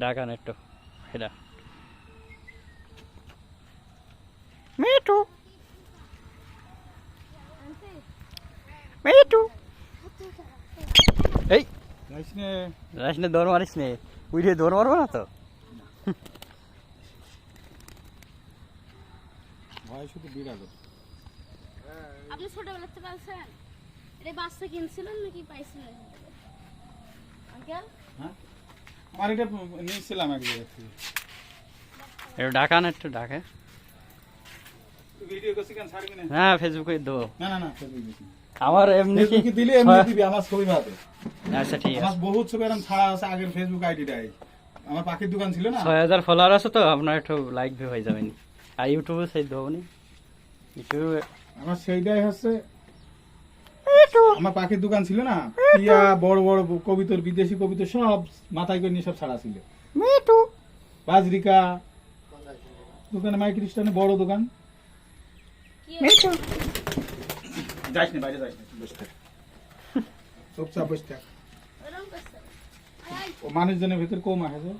ডাকান একটু এটা me too me too এই যাইস নে দৌড় মারিস নে উঠে দৌড় মারবো না তো ভয় শুধু বিড়াল আপনি ছোটবেলাতে পালছেন এটা বাচ্চা কিনছিলেন নাকি পাইছিলেন? আঙ্কেল? হ্যাঁ আমার নিয়েছিলাম এক জায়গা থেকে একটু একটু ভিডিও করছি কেন? ছাড়বি না? হ্যাঁ ফেসবুকে দেবো। না না না ফেসবুক আমার এমনি কি দিলে এমনি দিবি আমার ছবি ভাবে আচ্ছা ঠিক আমার আছে। বহুত ছবি এরকম ছাড়া আছে আগের ফেসবুক আইডিটাই আমার পাখির দোকান ছিল না? ছয় হাজার ফলোয়ার আছে তো আপনার একটু লাইক ভিউ হয়ে যাবেন। আর ইউটিউবে সেই দেবো নি। ইউটিউবে আমার সেইটাই হচ্ছে আমার পাখির দোকান ছিল না পিয়া বড় বড় কবিতর বিদেশি কবিতর সব মাথায় করে নিয়ে সব ছাড়া ছিল। বাজরিকা দোকানে মাই খ্রিস্টানে বড় দোকান। হয়েছে? যাইস না বাইরে যাইস না বসে থাক। চুপচাপ বসে থাক। ওরম করছে ও মানুষজনের ভিতর কম আসে